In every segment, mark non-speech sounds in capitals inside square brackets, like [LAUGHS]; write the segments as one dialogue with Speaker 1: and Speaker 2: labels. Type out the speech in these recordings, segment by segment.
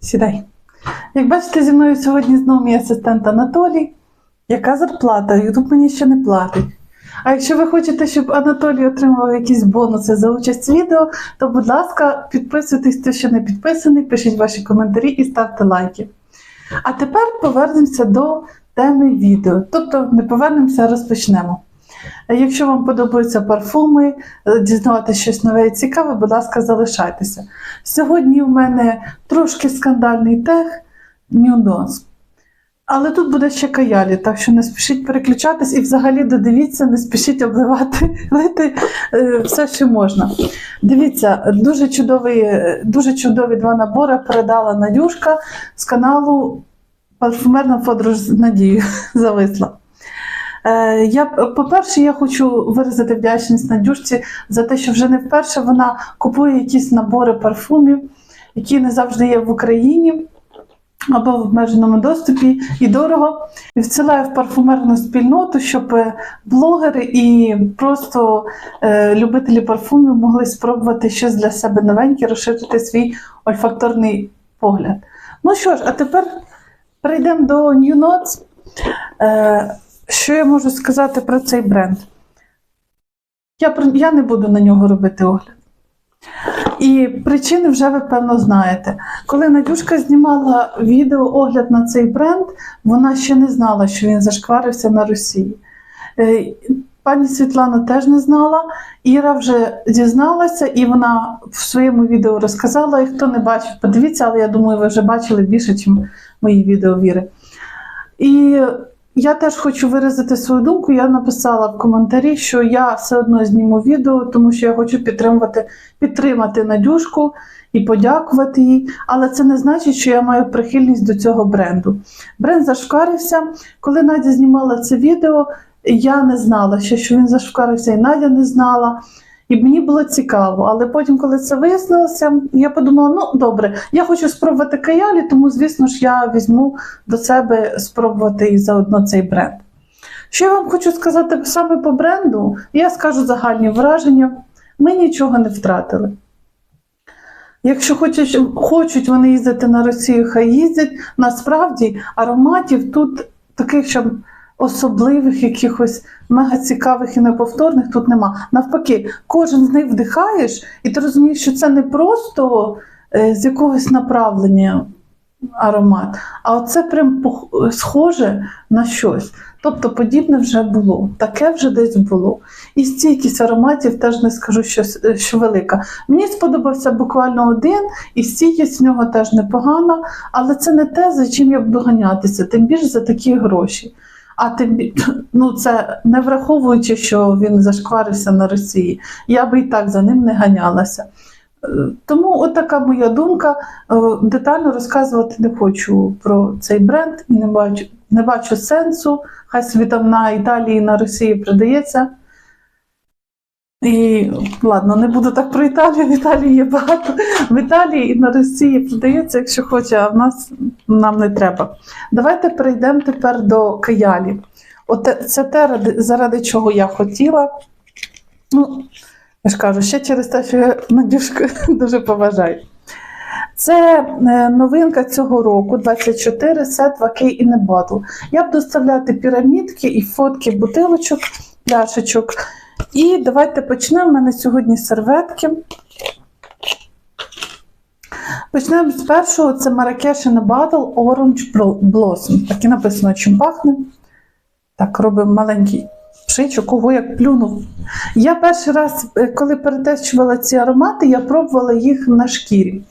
Speaker 1: Сідай. Як бачите, зі мною сьогодні знову мій асистент Анатолій. Яка зарплата? Ютуб мені ще не платить. А якщо ви хочете, щоб Анатолій отримав якісь бонуси за участь в відео, то, будь ласка, підписуйтесь, хто ще не підписаний, пишіть ваші коментарі і ставте лайки. А тепер повернемося до теми відео. Тобто не повернемося, а розпочнемо. Якщо вам подобаються парфуми, дізнаватися щось нове і цікаве, будь ласка, залишайтеся. Сьогодні у мене трошки скандальний тех Нюдонс. Але тут буде ще каялі, так що не спішіть переключатись і взагалі додивіться, не спішіть обливати [LAUGHS] лити е, все, що можна. Дивіться, дуже чудовий, е, дуже чудові два набори передала Надюшка з каналу Парфумерна подорож з Надією [LAUGHS] зависла. Е, Я, по-перше, я хочу виразити вдячність Надюшці за те, що вже не вперше вона купує якісь набори парфумів, які не завжди є в Україні або в обмеженому доступі і дорого. І вцілає в парфумерну спільноту, щоб е, блогери і просто е, любителі парфумів могли спробувати щось для себе новеньке, розширити свій ольфакторний погляд. Ну що ж, а тепер перейдемо до New Notes. Е, що я можу сказати про цей бренд? Я, я не буду на нього робити огляд. І причини вже ви певно знаєте. Коли Надюшка знімала відео огляд на цей бренд, вона ще не знала, що він зашкварився на Росії. Е, Пані Світлана теж не знала. Іра вже дізналася, і вона в своєму відео розказала. І хто не бачив, подивіться, але я думаю, ви вже бачили більше, ніж мої відео віри. І я теж хочу виразити свою думку. Я написала в коментарі, що я все одно зніму відео, тому що я хочу підтримувати, підтримати Надюшку і подякувати їй. Але це не значить, що я маю прихильність до цього бренду. Бренд зашкварився. Коли Надя знімала це відео, я не знала що він зашкварився, і Надя не знала. І мені було цікаво, але потім, коли це вияснилося, я подумала: ну добре, я хочу спробувати каялі, тому, звісно ж, я візьму до себе спробувати і заодно цей бренд. Що я вам хочу сказати саме по бренду, я скажу загальні враження. Ми нічого не втратили. Якщо хочуть, хочуть вони їздити на Росію, хай їздять. Насправді ароматів тут таких, щоб особливих, якихось мега цікавих і неповторних тут нема. Навпаки, кожен з них вдихаєш, і ти розумієш, що це не просто е, з якогось направлення аромат, а оце прям схоже на щось. Тобто подібне вже було, таке вже десь було. І стійкість ароматів теж не скажу, що, що велика. Мені сподобався буквально один, і стійкість в нього теж непогана, але це не те, за чим я буду ганятися, тим більше за такі гроші. А тим [LAUGHS] ну, це не враховуючи, що він зашкварився на Росії, я би і так за ним не ганялася. Е, Тому от моя думка. Е, Детально розказувати не хочу про цей бренд і не бачу, не бачу сенсу. Хай собі там на Італії на Росії продається. І ладно, не буду так про Італію. В Італії є багато. В Італії і на Росії продається, якщо хоче, а в нас нам не треба. Давайте перейдемо тепер до каялі. От це те, заради чого я хотіла. Ну, я ж кажу, ще через те, що я Надюшку [LAUGHS] дуже поважаю. Це е, новинка цього року, 24 сет Вакей і Небатл. Я буду вставляти пірамідки і фотки бутилочок, пляшечок. І давайте почнемо. У мене сьогодні серветки. Почнемо з першого. Це Marrakesh Battle Orange Blossom. Так і написано, чим пахне. Так, робимо маленький пшичок, кого як плюнув. Я перший раз, е, коли перетестувала ці аромати, я пробувала їх на шкірі.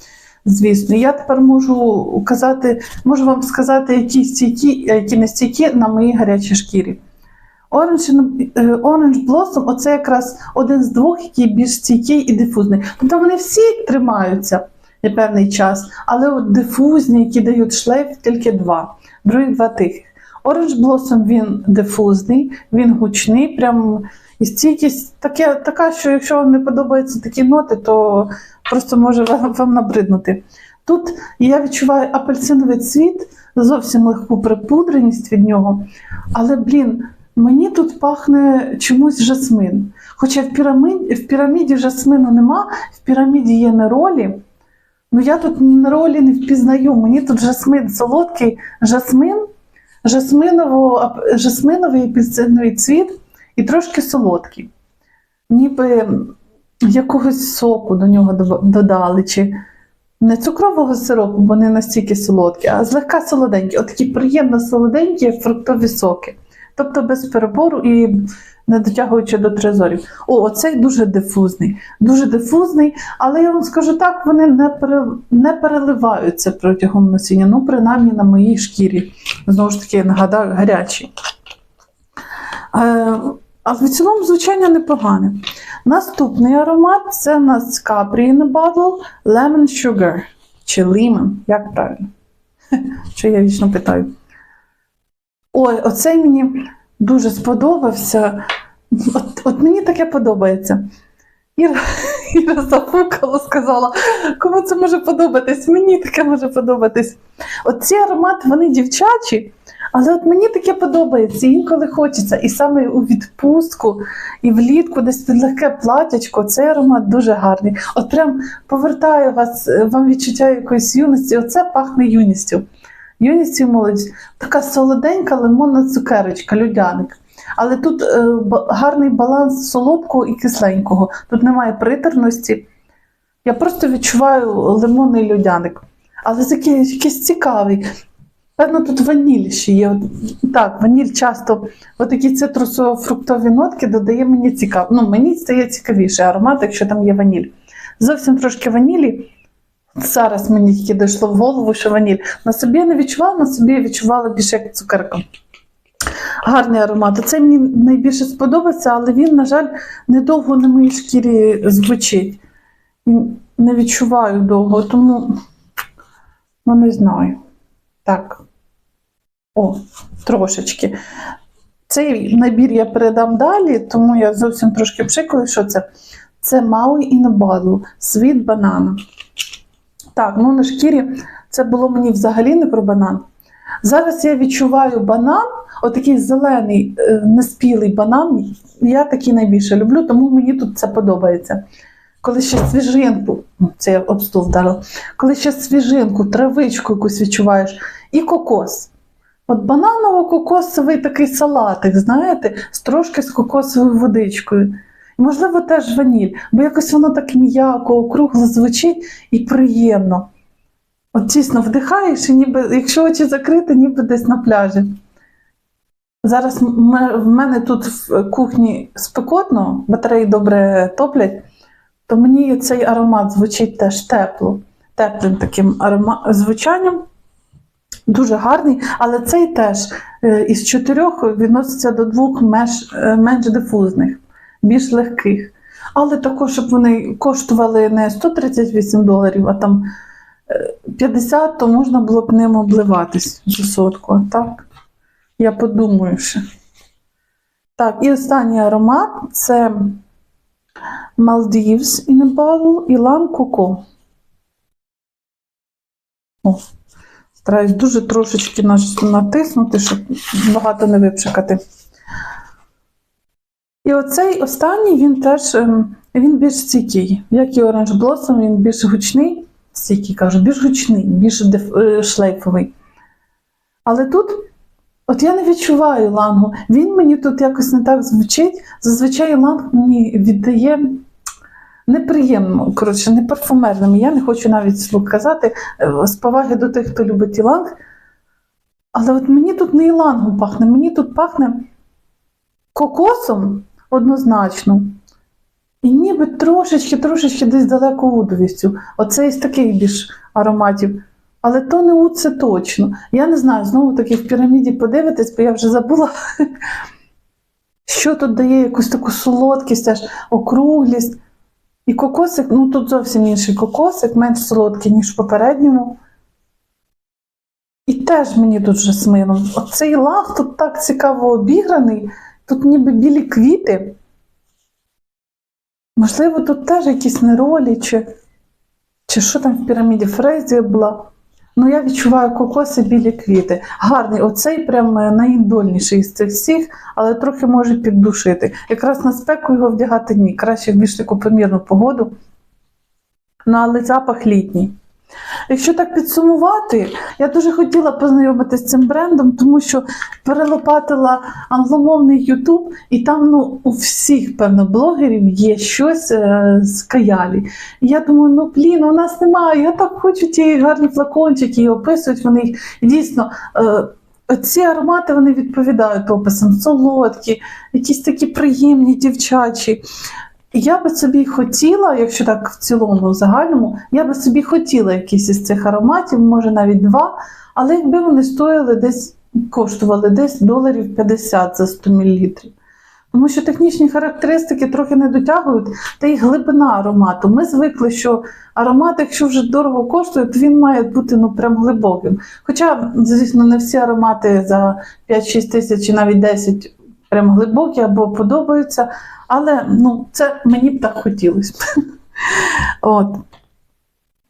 Speaker 1: Звісно, я тепер можу казати, можу вам сказати, які стійкі, які не стійкі на моїй гарячій шкірі. Orange, е, Orange Blossom оце якраз один з двох, який більш стійкий і дифузний. Тобто вони всі тримаються на певний час, але от дифузні, які дають шлейф, тільки два. Другі два тихих. Orange Blossom він дифузний, він гучний, прям і стійкість таке, така, що якщо вам не подобаються такі ноти, то просто може вам, вам набриднути. Тут я відчуваю апельсиновий цвіт, зовсім легку припудреність від нього. Але, блін, мені тут пахне чомусь жасмин. Хоча в піраміді, в піраміді жасмину нема, в піраміді є неролі, Ну я тут на ролі не впізнаю. Мені тут жасмин солодкий, жасмин, жасминовий апельсиновий цвіт і трошки солодкий. Ніби якогось соку до нього додали, чи не цукрового сиропу, бо не настільки солодкі, а злегка солоденькі. От такі приємно солоденькі, фруктові соки. Тобто без перебору і не дотягуючи до трезорів. О, оцей дуже дифузний. Дуже дифузний, але я вам скажу так, вони не, пере, не переливаються протягом носіння, ну, принаймні на моїй шкірі. Знову ж таки, я нагадаю, гарячі. Е, а в цілому звучання непогане. Наступний аромат це у нас Capri in a Bottle Lemon Sugar. Чи Lemon, як правильно? [LAUGHS] Що я вічно питаю. Ой, оцей мені дуже сподобався. От, от мені таке подобається. Іра, [LAUGHS] Іра зафукала, сказала, кому це може подобатись? Мені таке може подобатись. От ці аромати, вони дівчачі, але от мені таке подобається, інколи хочеться. І саме у відпустку, і влітку, десь під легке платячко, цей аромат дуже гарний. От прям повертає вас, е, вам відчуття якоїсь юності. Оце пахне юністю. Юністю і молодість. Така солоденька лимонна цукерочка, людяник. Але тут е, гарний баланс солодкого і кисленького. Тут немає приторності. Я просто відчуваю лимонний людяник. Але такий якийсь цікавий. Певно, тут ваніль ще є. Так, ваніль часто отакі цитрусово-фруктові нотки додає мені цікаво. Ну, мені стає цікавіше аромат, якщо там є ваніль. Зовсім трошки ванілі. Зараз мені тільки дійшло в голову, що ваніль. На собі я не відчувала, на собі я відчувала більше як цукерка. Гарний аромат. Оцей мені найбільше сподобався, але він, на жаль, недовго на моїй шкірі звучить. Не відчуваю довго, тому ну, не знаю. Так. О, трошечки. Цей набір я передам далі, тому я зовсім трошки пшикаю, що це. Це Maui in a Bottle, Sweet Banana. Так, ну на шкірі це було мені взагалі не про банан. Зараз я відчуваю банан, отакий зелений, е, неспілий банан. Я такий найбільше люблю, тому мені тут це подобається. Коли ще свіжинку, ну, це я об стул вдарила, коли ще свіжинку, травичку якусь відчуваєш, і кокос. От бананово-кокосовий такий салатик, знаєте, з трошки з кокосовою водичкою. Можливо, теж ваніль, бо якось воно так м'яко, округло звучить і приємно. От дійсно вдихаєш, і ніби, якщо очі закриті, ніби десь на пляжі. Зараз в мене тут в кухні спекотно, батареї добре топлять, то мені цей аромат звучить теж тепло, теплим таким арома... звучанням. Дуже гарний, але цей теж е, із чотирьох відноситься до двох меж, е, менш дифузних, більш легких. Але також, щоб вони коштували не 138 доларів, а там е, 50, то можна було б ним обливатись за сотку. Так, я подумаю ще. Так, і останній аромат це Maldives in a Bottle і Lan Coco. О, стараюсь дуже трошечки натиснути, щоб багато не випшикати. І оцей останній він теж ем, він більш стійкий. Як і Orange Blossom, він більш гучний, стійкий кажу, більш гучний, більш е, шлейфовий. Але тут, от я не відчуваю лангу. Він мені тут якось не так звучить. Зазвичай ланг мені віддає неприємно, коротше, не парфумерним. Я не хочу навіть слух казати е, з поваги до тих, хто любить іланг. Але от мені тут не ілангом пахне, мені тут пахне кокосом однозначно. І ніби трошечки, трошечки десь далеко удовістю. Оце із таких більш ароматів. Але то не уд це точно. Я не знаю, знову таки в піраміді подивитись, бо я вже забула, [LAUGHS] що тут дає якусь таку солодкість, аж округлість. І кокосик, ну тут зовсім інший кокосик, менш солодкий, ніж в попередньому. І теж мені тут жасмином. Оцей лаг тут так цікаво обіграний, тут ніби білі квіти. Можливо, тут теж якісь неролі, чи, чи що там в піраміді Фрезія була. Ну, я відчуваю кокоси білі квіти. Гарний, оцей прям е, найіндольніший з цих всіх, але трохи може піддушити. Якраз на спеку його вдягати ні. Краще в більш таку помірну погоду. Ну, але запах літній. Якщо так підсумувати, я дуже хотіла познайомитися з цим брендом, тому що перелопатила англомовний Ютуб, і там ну, у всіх, певно, блогерів є щось е, з каялі. І я думаю, ну блін, у нас немає. Я так хочу ті гарні флакончики, і описують вони їх. І дійсно, е, ці аромати вони відповідають описам. Солодкі, якісь такі приємні дівчачі. Я би собі хотіла, якщо так в цілому, в загальному, я би собі хотіла якийсь із цих ароматів, може навіть два, але якби вони стоїли десь, коштували десь доларів 50 за 100 мл. Тому що технічні характеристики трохи не дотягують, та й глибина аромату. Ми звикли, що аромат, якщо вже дорого коштує, то він має бути ну прям глибоким. Хоча, звісно, не всі аромати за 5-6 тисяч і навіть 10 прям глибокі або подобаються. Але ну, це мені б так хотілося. [LAUGHS] От.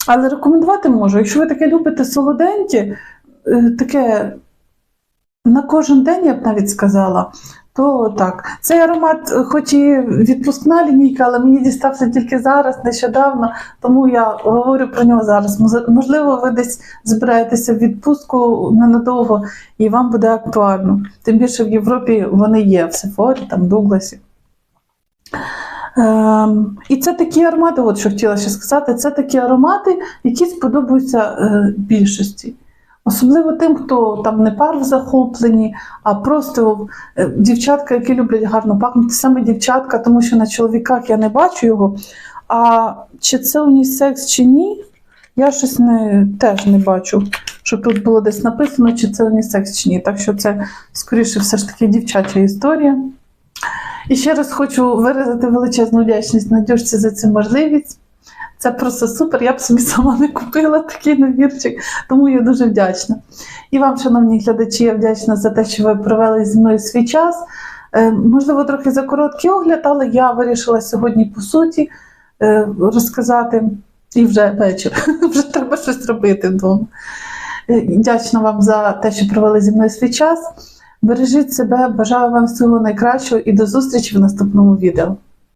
Speaker 1: Але рекомендувати можу. Якщо ви таке любите солоденькі, е, таке на кожен день, я б навіть сказала, то так. Цей аромат, е, хоч і відпускна лінійка, але мені дістався тільки зараз, нещодавно, тому я говорю про нього зараз. Можливо, ви десь збираєтеся в відпустку ненадовго і вам буде актуально. Тим більше в Європі вони є в Сефорі, там Дугласі. Ем, і це такі аромати, от що хотіла ще сказати, це такі аромати, які сподобаються е, більшості. Особливо тим, хто там не пар в захопленні, а просто е, дівчатка, які люблять гарно пахнути, саме дівчатка, тому що на чоловіках я не бачу його. А чи це унісекс, чи ні, я щось не, теж не бачу, щоб тут було десь написано, чи це унісекс, чи ні. Так що це скоріше все ж таки дівчача історія. І ще раз хочу виразити величезну вдячність Надюшці за цю можливість. Це просто супер. Я б собі [LAUGHS] сама не купила такий набірчик, тому я дуже вдячна. І вам, шановні глядачі, я вдячна за те, що ви провели зі мною свій час. Е, Можливо, трохи за короткий огляд, але я вирішила сьогодні по суті е, розказати. І вже вечір, [LAUGHS] вже треба щось робити вдома. Е, Вдячна вам за те, що провели зі мною свій час. Бережіть себе, бажаю вам всього найкращого і до зустрічі в наступному відео.